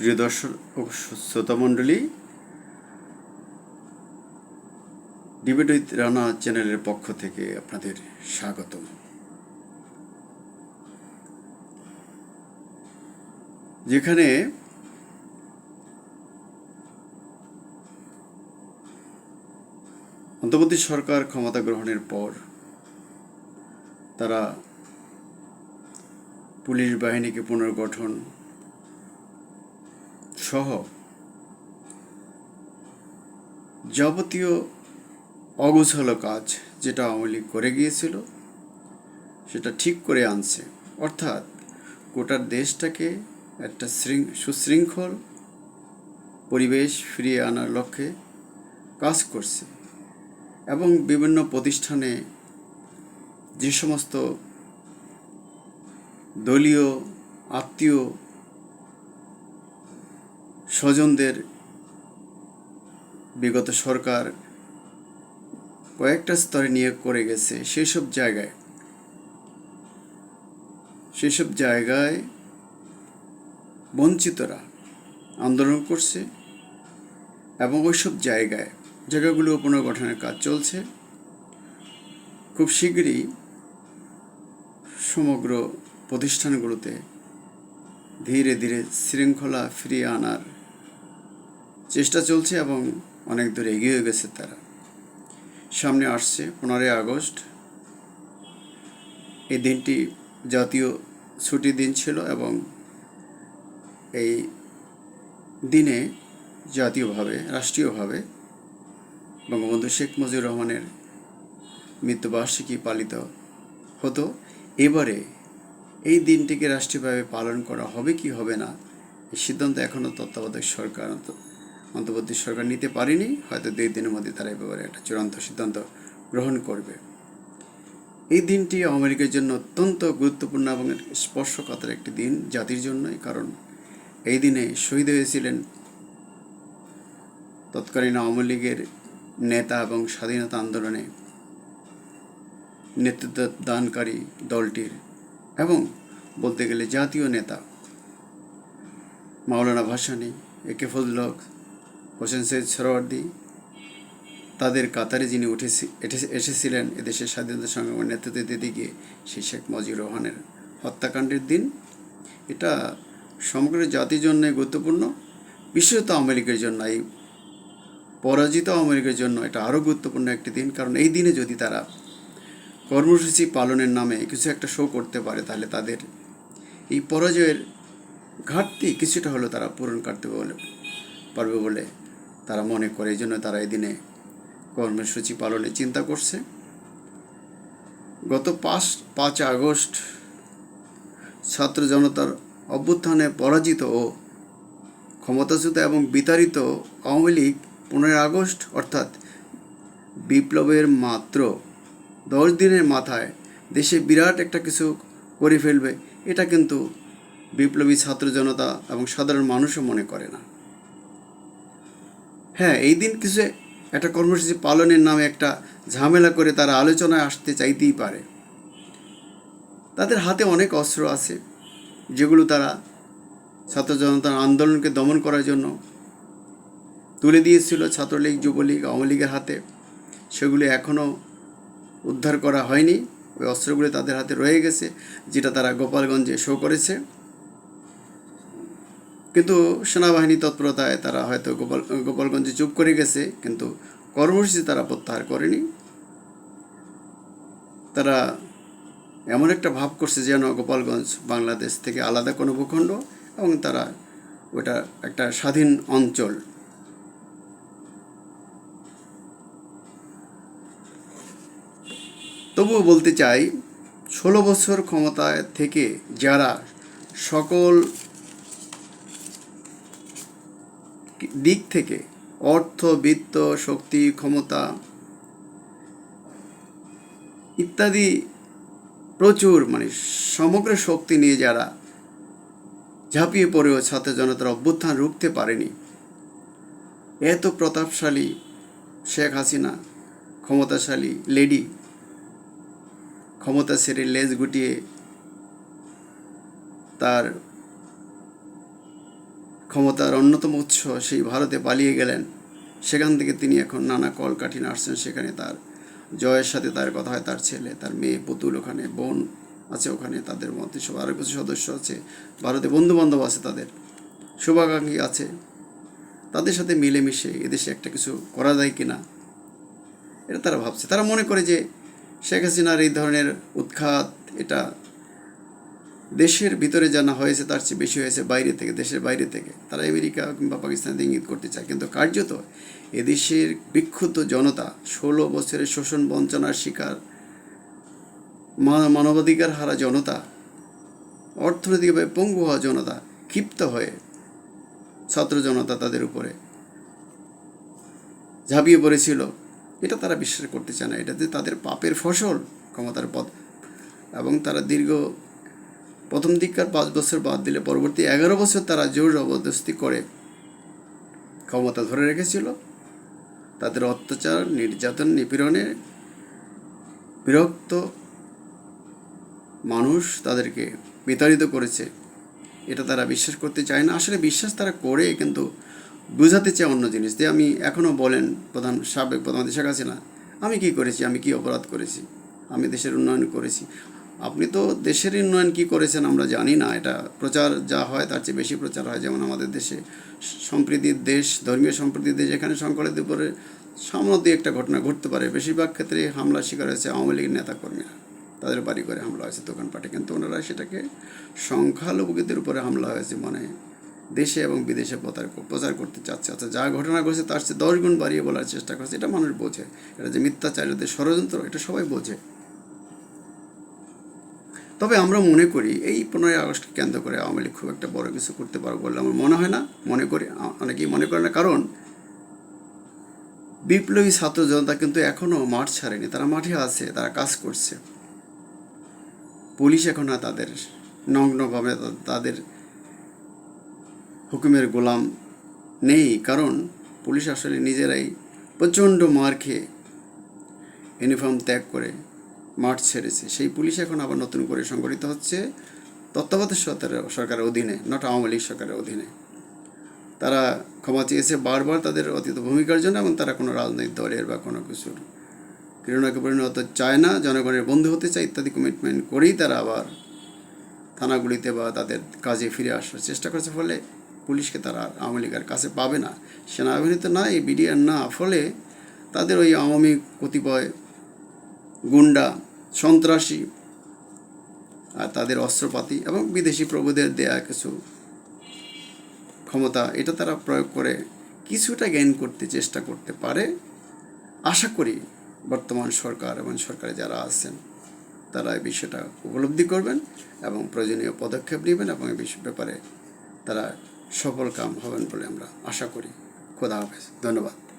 প্রিয় দর্শক ও শ্রোতা মণ্ডলী ডিবেট উইথ রানা চ্যানেলের পক্ষ থেকে আপনাদের স্বাগত যেখানে অন্তর্বর্তী সরকার ক্ষমতা গ্রহণের পর তারা পুলিশ বাহিনীকে পুনর্গঠন সহ যাবতীয় অগোছালো কাজ যেটা আওয়ামী করে গিয়েছিল, সেটা ঠিক করে আনছে। অর্থাৎ গোটার দেশটাকে একটা শৃঙ্খ সুশৃঙ্খল পরিবেশ ফিরিয়ে আনার লক্ষ্যে কাজ করছে এবং বিভিন্ন প্রতিষ্ঠানে যে সমস্ত দলীয়, আত্মীয় স্বজনদের বিগত সরকার কয়েকটা স্তরে নিয়োগ করে গেছে। সেসব জায়গায় সেসব জায়গায় বঞ্চিতরা আন্দোলন করছে এবং ওইসব জায়গায় জায়গাগুলো পুনর্গঠনের কাজ চলছে। খুব শীঘ্রই সমগ্র প্রতিষ্ঠানগুলোতে ধীরে ধীরে শৃঙ্খলা ফিরিয়ে আনার চেষ্টা চলছে এবং অনেক দূর এগিয়ে গেছে তারা। সামনে আসছে পনেরোই আগস্ট। এই দিনটি জাতীয় ছুটির দিন ছিল এবং এই দিনে জাতীয়ভাবে, রাষ্ট্রীয়ভাবে বঙ্গবন্ধু শেখ মুজিবুর রহমানের মৃত্যুবার্ষিকী পালিত হতো। এবারে এই দিনটিকে রাষ্ট্রীয়ভাবে পালন করা হবে কি হবে না এই সিদ্ধান্ত এখনও তত্ত্বাবধায়ক সরকার অন্তর্বর্তী সরকার নিতে পারেনি, হয়তো দুই দিনের মধ্যে তারা এই ব্যাপারে একটা চূড়ান্ত সিদ্ধান্ত গ্রহণ করবে। এই দিনটি আমেরিকার জন্য অত্যন্ত গুরুত্বপূর্ণ এবং স্পর্শকাতর একটি দিন জাতির জন্যই, কারণ এই দিনে শহীদ হয়েছিলেন তৎকালীন আওয়ামী লীগের নেতা এবং স্বাধীনতা আন্দোলনে নেতৃত্ব দানকারী দলটির এবং বলতে গেলে জাতীয় নেতা মাওলানা ভাসানী একে ফজলক হোসেন সৈয়দ সরওয়ার্দি তাদের কাতারে যিনি উঠে এসেছিলেন, এদেশের স্বাধীনতা সংগ্রামের নেতৃত্ব দিতে গিয়ে সেই শেখ মুজিবুর রহমানের হত্যাকাণ্ডের দিন। এটা সমগ্র জাতির জন্য গুরুত্বপূর্ণ। বিশেষত লীগের জন্য এই পরাজিত লীগের জন্য এটা আরও গুরুত্বপূর্ণ একটি দিন। কারণ এই দিনে যদি তারা কর্মসূচি পালনের নামে কিছু একটা শো করতে পারে, তাহলে তাদের এই পরাজয়ের ঘাটতি কিছুটা হলেও তারা পূরণ করতে বলে, পারবে বলে তারা মনে করে, এই জন্য তারা এই দিনে কর্মসূচি পালনের চিন্তা করছে। গত পাঁচ পাঁচ আগস্ট ছাত্র জনতার অভ্যুত্থানে পরাজিত ও ক্ষমতাচ্যুত এবং বিতাড়িত আওয়ামী লীগ পনেরোই আগস্ট, অর্থাৎ বিপ্লবের মাত্র দশ দিনের মাথায় দেশে বিরাট একটা কিছু করে ফেলবে, এটা কিন্তু বিপ্লবী ছাত্র জনতা এবং সাধারণ মানুষও মনে করে না। হ্যাঁ এই দিন কিছু একটা কর্মসূচি পালনের নামে একটা ঝামেলা করে তারা আলোচনায় আসতে চাইতেই পারে। তাদের হাতে অনেক অস্ত্র আছে, যেগুলো তারা ছাত্র জনতার আন্দোলনকে দমন করার জন্য তুলে দিয়েছিল ছাত্রলীগ, যুবলীগ, আওয়ামী লীগের হাতে। সেগুলি এখনও উদ্ধার করা হয়নি। ওই অস্ত্রগুলি তাদের হাতে রয়ে গেছে, যেটা তারা গোপালগঞ্জে শো করেছে। কিন্তু সেনাবাহিনী তৎপরতায় তারা হয়তো গোপাল, গোপালগঞ্জে চুপ করে গেছে, কিন্তু কর্মসূচি তারা প্রত্যাহার করেনি। তারা এমন একটা ভাব করছে যেন গোপালগঞ্জ বাংলাদেশ থেকে আলাদা কোনো ভূখণ্ড এবং তারা ওটা একটা স্বাধীন অঞ্চল। তবুও বলতে চাই, ষোলো বছর ক্ষমতায় থেকে যারা সকল দিক থেকে, অর্থ, বিত্ত, শক্তি, ক্ষমতা ইত্যাদি প্রচুর মানে সমগ্র শক্তি নিয়ে যারা ঝাঁপিয়ে পড়েও ছাত্র জনতার অভ্যুত্থান রুখতে পারেনি। এত প্রতাপশালী শেখ হাসিনা, ক্ষমতাশালী লেডি ক্ষমতা ছেড়ে লেজ গুটিয়ে তার ক্ষমতার অন্যতম উৎস সেই ভারতে পালিয়ে গেলেন। সেখান থেকে তিনি এখন নানা কলকাঠি নাড়ছেন সেখানে তার জয়ের সাথে তার কথা হয়, তার ছেলে, তার মেয়ে, পুতুল ওখানে, বোন আছে ওখানে, তাদের মধ্যে সব আরও কিছু সদস্য আছে, ভারতে বন্ধু বান্ধব আছে তাদের, শুভাকাঙ্ক্ষী আছে। তাদের সাথে মিলেমিশে এদেশে একটা কিছু করা যায় কি না এটা তারা ভাবছে। তারা মনে করে যে শেখ হাসিনার এই ধরনের উৎখাত, এটা দেশের ভিতরে জানা হয়েছে, তার চেয়ে বেশি হয়েছে বাইরে থেকে, দেশের বাইরে থেকে। তারা আমেরিকা কিংবা পাকিস্তানে ইঙ্গিত করতে চায়। কিন্তু কার্যত এদেশের বিক্ষুব্ধ জনতা ষোলো বছরের শোষণ বঞ্চনার শিকার মানবাধিকার হারা জনতা, অর্থনৈতিকভাবে পঙ্গু হওয়া জনতা, ক্ষিপ্ত হয়ে ছাত্র জনতা তাদের উপরে ঝাঁপিয়ে পড়েছিল। এটা তারা বিশ্বাস করতে চায় না। এটা যে তাদের পাপের ফসল ক্ষমতার পথ। এবং তারা দীর্ঘ প্রথম দিককার পাঁচ বছর বাদ দিলে পরবর্তী এগারো বছর তারা জোর জবরদস্তি করে ক্ষমতা ধরে রেখেছিল। তাদের অত্যাচার, নির্যাতন, নিপীড়নে বিরক্ত মানুষ তাদেরকে বিতাড়িত করেছে। এটা তারা বিশ্বাস করতে চায় না। আসলে বিশ্বাস তারা করে, কিন্তু বোঝাতে চায় অন্য জিনিস। যে আমি এখনও বলেন প্রধান সাবেক প্রধানমন্ত্রী শেখ হাসিনা, আমি কি করেছি? আমি কি অপরাধ করেছি? আমি দেশের উন্নয়ন করেছি। আপনি তো দেশের উন্নয়ন কি করেছেন আমরা জানি না। এটা প্রচার যা হয় তার চেয়ে বেশি প্রচার হয়, যেমন আমাদের দেশে সম্প্রীতির দেশ, ধর্মীয় সম্প্রীতির দেশ, এখানে সংকলের উপরে সামান্য দিয়ে একটা ঘটনা ঘটতে পারে। বেশিরভাগ ক্ষেত্রে হামলা শিকার হয়েছে আওয়ামী লীগের নেতাকর্মীরা। তাদের বাড়ি করে হামলা হয়েছে, দোকানপাটে। কিন্তু ওনারা সেটাকে সংখ্যালঘুদের উপরে হামলা হয়েছে মানে দেশে এবং বিদেশে প্রচার প্রচার করতে চাচ্ছে। আচ্ছা যা ঘটনা ঘটেছে তার চেয়ে দশ গুণ বাড়িয়ে বলার চেষ্টা করছে, এটা মানুষ বোঝে। এটা যে মিথ্যাচারীদের ষড়যন্ত্র, এটা সবাই বোঝে। তবে আমরা মনে করি, এই পনেরোই আগস্টকে কেন্দ্র করে আওয়ামী লীগ খুব একটা বড় কিছু করতে পারব বলে আমার মনে হয় না। মনে করি অনেকেই মনে করে না। কারণ, বিপ্লবী ছাত্র জনতা কিন্তু এখনও মাঠ ছাড়েনি। তারা মাঠে আছে, তারা কাজ করছে। পুলিশ এখন আর তাদের নগ্নভাবে তাদের হুকুমের গোলাম নেই। কারণ, পুলিশ আসলে নিজেরাই প্রচণ্ড মার খেয়ে ইউনিফর্ম ত্যাগ করে মাঠ ছেড়েছে। সেই পুলিশ এখন আবার নতুন করে সংগঠিত হচ্ছে তত্ত্বাবধায়ক সরকারের সরকারের অধীনে নট আওয়ামী লীগ সরকারের অধীনে। তারা ক্ষমা চেয়েছে বারবার তাদের অতীত ভূমিকার জন্য এবং তারা কোনো রাজনৈতিক দলের বা কোনো কিছুর ক্রীড়নাকে পরিণত চায় না, জনগণের বন্ধু হতে চায় ইত্যাদি কমিটমেন্ট করেই তারা আবার থানাগুলিতে বা তাদের কাজে ফিরে আসার চেষ্টা করছে। ফলে পুলিশকে তারা আওয়ামী লীগের কাছে পাবে না। সেনাবাহিনী তো না এই বিডিআর না, ফলে তাদের ওই আওয়ামী কতিপয় গুন্ডা, সন্ত্রাসী, আর তাদের অস্ত্রপাতি এবং বিদেশি প্রভুদের দেয়া কিছু ক্ষমতা, এটা তারা প্রয়োগ করে কিছুটা জ্ঞান করতে, চেষ্টা করতে পারে। আশা করি বর্তমান সরকার এবং সরকারে যারা আছেন, তারা এই বিষয়টা উপলব্ধি করবেন এবং প্রয়োজনীয় পদক্ষেপ নেবেন এবং এই বিষয় ব্যাপারে তারা সফল কাম হবেন বলে আমরা আশা করি। খোদা হাফেজ। ধন্যবাদ।